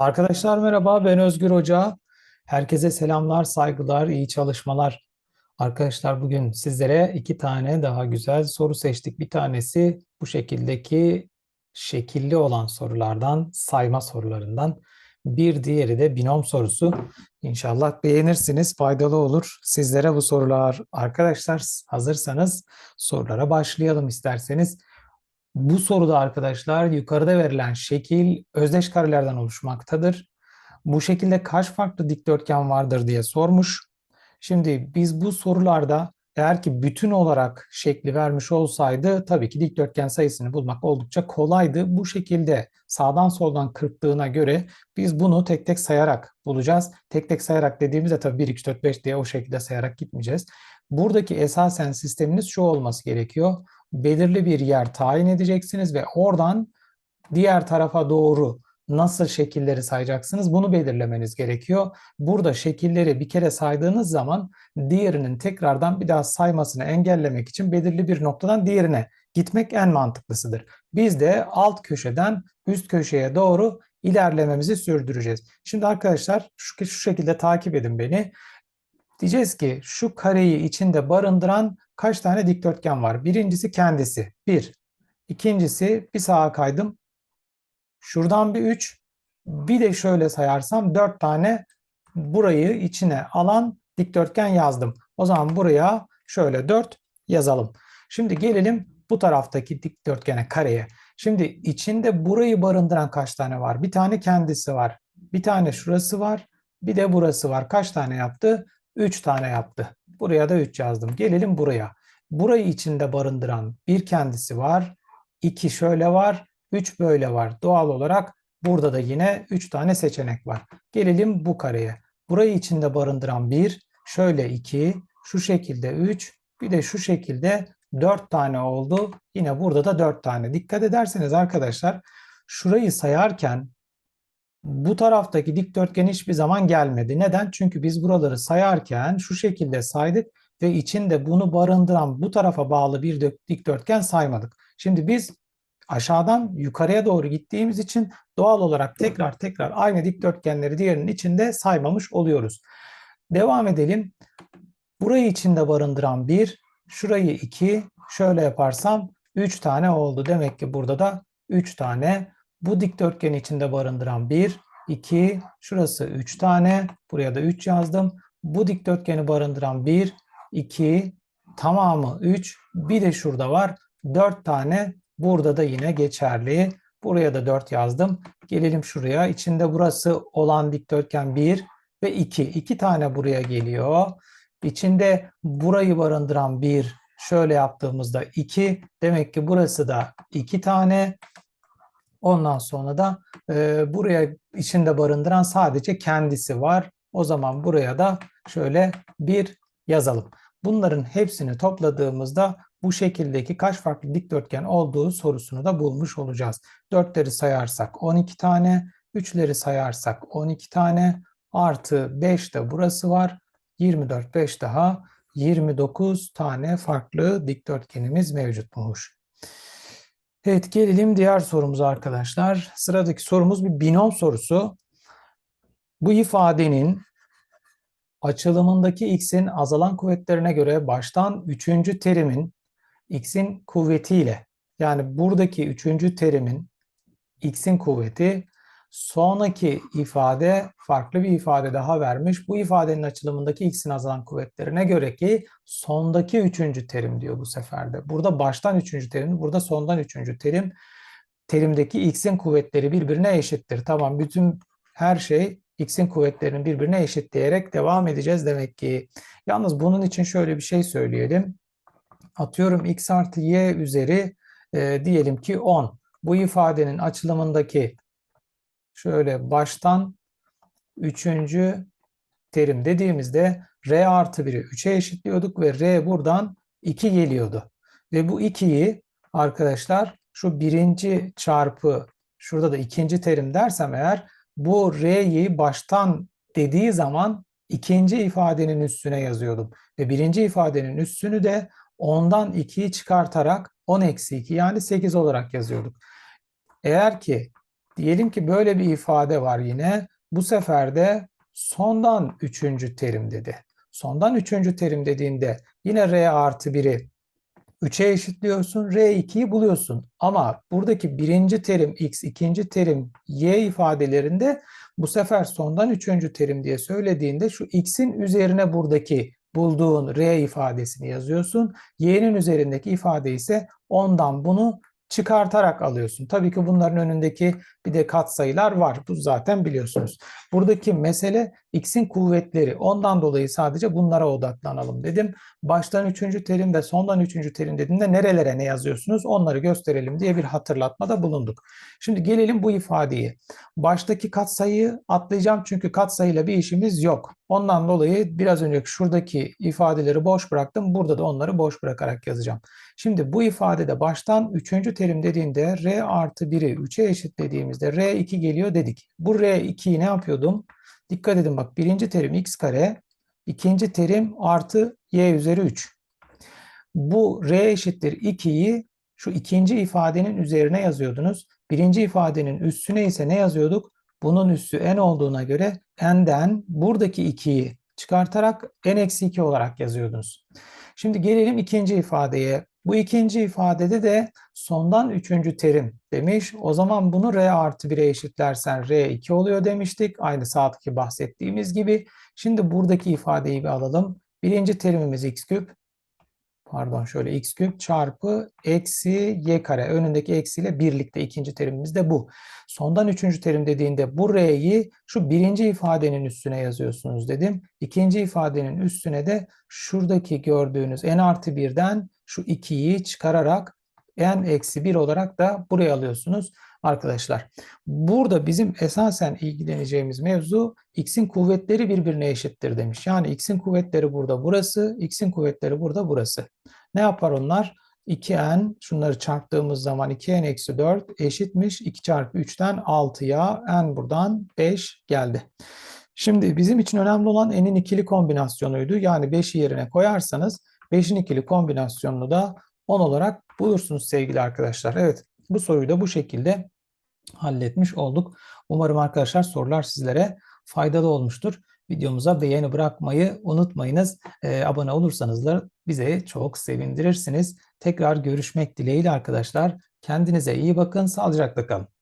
Arkadaşlar merhaba, ben Özgür Hoca. Herkese selamlar, saygılar, iyi çalışmalar. Arkadaşlar bugün sizlere iki tane daha güzel soru seçtik. Bir tanesi bu şekildeki şekilli olan sorulardan, sayma sorularından. Bir diğeri de binom sorusu. İnşallah beğenirsiniz, faydalı olur sizlere bu sorular. Arkadaşlar hazırsanız sorulara başlayalım isterseniz. Bu soruda arkadaşlar yukarıda verilen şekil özdeş karelerden oluşmaktadır. Bu şekilde kaç farklı dikdörtgen vardır diye sormuş. Şimdi biz bu sorularda eğer ki bütün olarak şekli vermiş olsaydı tabii ki dikdörtgen sayısını bulmak oldukça kolaydı. Bu şekilde sağdan soldan kırptığına göre biz bunu tek tek sayarak bulacağız. Tek tek sayarak dediğimizde tabii 1, 2, 4, 5 diye o şekilde sayarak gitmeyeceğiz. Buradaki esasen sisteminiz şu olması gerekiyor belirli bir yer tayin edeceksiniz ve oradan diğer tarafa doğru nasıl şekilleri sayacaksınız bunu belirlemeniz gerekiyor. Burada şekilleri bir kere saydığınız zaman diğerinin tekrardan bir daha saymasını engellemek için belirli bir noktadan diğerine gitmek en mantıklısıdır. Biz de alt köşeden üst köşeye doğru ilerlememizi sürdüreceğiz. Şimdi arkadaşlar şu, şu şekilde takip edin beni. Diyeceğiz ki şu kareyi içinde barındıran kaç tane dikdörtgen var? Birincisi kendisi. Bir. İkincisi bir sağa kaydım. Şuradan bir üç. Bir de şöyle sayarsam dört tane burayı içine alan dikdörtgen yazdım. O zaman buraya şöyle dört yazalım. Şimdi gelelim bu taraftaki dikdörtgene kareye. Şimdi içinde burayı barındıran kaç tane var? Bir tane kendisi var. Bir tane şurası var. Bir de burası var. Kaç tane yaptı? 3 tane yaptı. Buraya da 3 yazdım. Gelelim buraya. Burayı içinde barındıran bir kendisi var. 2 şöyle var. 3 böyle var. Doğal olarak burada da yine 3 tane seçenek var. Gelelim bu kareye. Burayı içinde barındıran 1, şöyle 2, şu şekilde 3, bir de şu şekilde 4 tane oldu. Yine burada da 4 tane. Dikkat ederseniz arkadaşlar şurayı sayarken bu taraftaki dikdörtgen hiçbir zaman gelmedi. Neden? Çünkü biz buraları sayarken şu şekilde saydık ve içinde bunu barındıran bu tarafa bağlı bir dikdörtgen saymadık. Şimdi biz aşağıdan yukarıya doğru gittiğimiz için doğal olarak tekrar tekrar aynı dikdörtgenleri diğerinin içinde saymamış oluyoruz. Devam edelim. Burayı içinde barındıran 1, şurayı 2, şöyle yaparsam 3 tane oldu. Demek ki burada da 3 tane bu dikdörtgen içinde barındıran 1, 2, şurası 3 tane. Buraya da 3 yazdım. Bu dikdörtgeni barındıran 1, 2, tamamı 3. Bir de şurada var. 4 tane. Burada da yine geçerli. Buraya da 4 yazdım. Gelelim şuraya. İçinde burası olan dikdörtgen 1 ve 2. 2 tane buraya geliyor. İçinde burayı barındıran 1 şöyle yaptığımızda 2. Demek ki burası da 2 tane. Ondan sonra da e, buraya içinde barındıran sadece kendisi var. O zaman buraya da şöyle bir yazalım. Bunların hepsini topladığımızda bu şekildeki kaç farklı dikdörtgen olduğu sorusunu da bulmuş olacağız. Dörtleri sayarsak 12 tane, üçleri sayarsak 12 tane, artı 5 de burası var. 24, 5 daha 29 tane farklı dikdörtgenimiz mevcutmuş. Evet gelelim diğer sorumuza arkadaşlar. Sıradaki sorumuz bir binom sorusu. Bu ifadenin açılımındaki x'in azalan kuvvetlerine göre baştan üçüncü terimin x'in kuvvetiyle yani buradaki üçüncü terimin x'in kuvveti sonraki ifade farklı bir ifade daha vermiş. Bu ifadenin açılımındaki x'in azalan kuvvetlerine göre ki sondaki üçüncü terim diyor bu seferde. Burada baştan üçüncü terim, burada sondan üçüncü terim. Terimdeki x'in kuvvetleri birbirine eşittir. Tamam bütün her şey x'in kuvvetlerinin birbirine eşit diyerek devam edeceğiz demek ki. Yalnız bunun için şöyle bir şey söyleyelim. Atıyorum x artı y üzeri e, diyelim ki 10. Bu ifadenin açılımındaki şöyle baştan üçüncü terim dediğimizde r artı 1'i 3'e eşitliyorduk ve r buradan 2 geliyordu. Ve bu 2'yi arkadaşlar şu birinci çarpı şurada da ikinci terim dersem eğer bu r'yi baştan dediği zaman ikinci ifadenin üstüne yazıyordum. Ve birinci ifadenin üstünü de ondan 2'yi çıkartarak 10 eksi 2 yani 8 olarak yazıyorduk. Eğer ki Diyelim ki böyle bir ifade var yine. Bu sefer de sondan üçüncü terim dedi. Sondan üçüncü terim dediğinde yine R artı 1'i 3'e eşitliyorsun. R2'yi buluyorsun. Ama buradaki birinci terim X, ikinci terim Y ifadelerinde bu sefer sondan üçüncü terim diye söylediğinde şu X'in üzerine buradaki bulduğun R ifadesini yazıyorsun. Y'nin üzerindeki ifade ise ondan bunu çıkartarak alıyorsun. Tabii ki bunların önündeki bir de katsayılar var. Bu zaten biliyorsunuz. Buradaki mesele x'in kuvvetleri. Ondan dolayı sadece bunlara odaklanalım dedim. Baştan üçüncü terim ve sondan üçüncü terim dediğinde nerelere ne yazıyorsunuz onları gösterelim diye bir hatırlatmada bulunduk. Şimdi gelelim bu ifadeye. Baştaki katsayıyı atlayacağım çünkü katsayıyla bir işimiz yok. Ondan dolayı biraz önceki şuradaki ifadeleri boş bıraktım. Burada da onları boş bırakarak yazacağım. Şimdi bu ifadede baştan üçüncü terim dediğinde R artı 1'i 3'e eşitlediğimizde R2 geliyor dedik. Bu R2'yi ne yapıyordum? Dikkat edin bak birinci terim x kare, ikinci terim artı y üzeri 3. Bu r eşittir 2'yi şu ikinci ifadenin üzerine yazıyordunuz. Birinci ifadenin üstüne ise ne yazıyorduk? Bunun üssü n olduğuna göre n'den buradaki 2'yi çıkartarak n-2 olarak yazıyordunuz. Şimdi gelelim ikinci ifadeye. Bu ikinci ifadede de sondan üçüncü terim demiş. O zaman bunu R artı 1'e eşitlersen R2 oluyor demiştik. Aynı sağdaki bahsettiğimiz gibi. Şimdi buradaki ifadeyi bir alalım. Birinci terimimiz x küp. Pardon şöyle x küp çarpı eksi y kare. Önündeki eksiyle birlikte ikinci terimimiz de bu. Sondan üçüncü terim dediğinde bu r'yi şu birinci ifadenin üstüne yazıyorsunuz dedim. İkinci ifadenin üstüne de şuradaki gördüğünüz n artı 1'den şu 2'yi çıkararak n eksi 1 olarak da buraya alıyorsunuz arkadaşlar. Burada bizim esasen ilgileneceğimiz mevzu x'in kuvvetleri birbirine eşittir demiş. Yani x'in kuvvetleri burada burası, x'in kuvvetleri burada burası. Ne yapar onlar? 2n şunları çarptığımız zaman 2n eksi 4 eşitmiş. 2 çarpı 3'ten 6'ya n buradan 5 geldi. Şimdi bizim için önemli olan n'in ikili kombinasyonuydu. Yani 5'i yerine koyarsanız 5'in ikili kombinasyonunu da 10 olarak bulursunuz sevgili arkadaşlar. Evet bu soruyu da bu şekilde halletmiş olduk. Umarım arkadaşlar sorular sizlere faydalı olmuştur. Videomuza beğeni bırakmayı unutmayınız. Ee, abone olursanız da bize çok sevindirirsiniz. Tekrar görüşmek dileğiyle arkadaşlar. Kendinize iyi bakın, sağlıcakla kalın.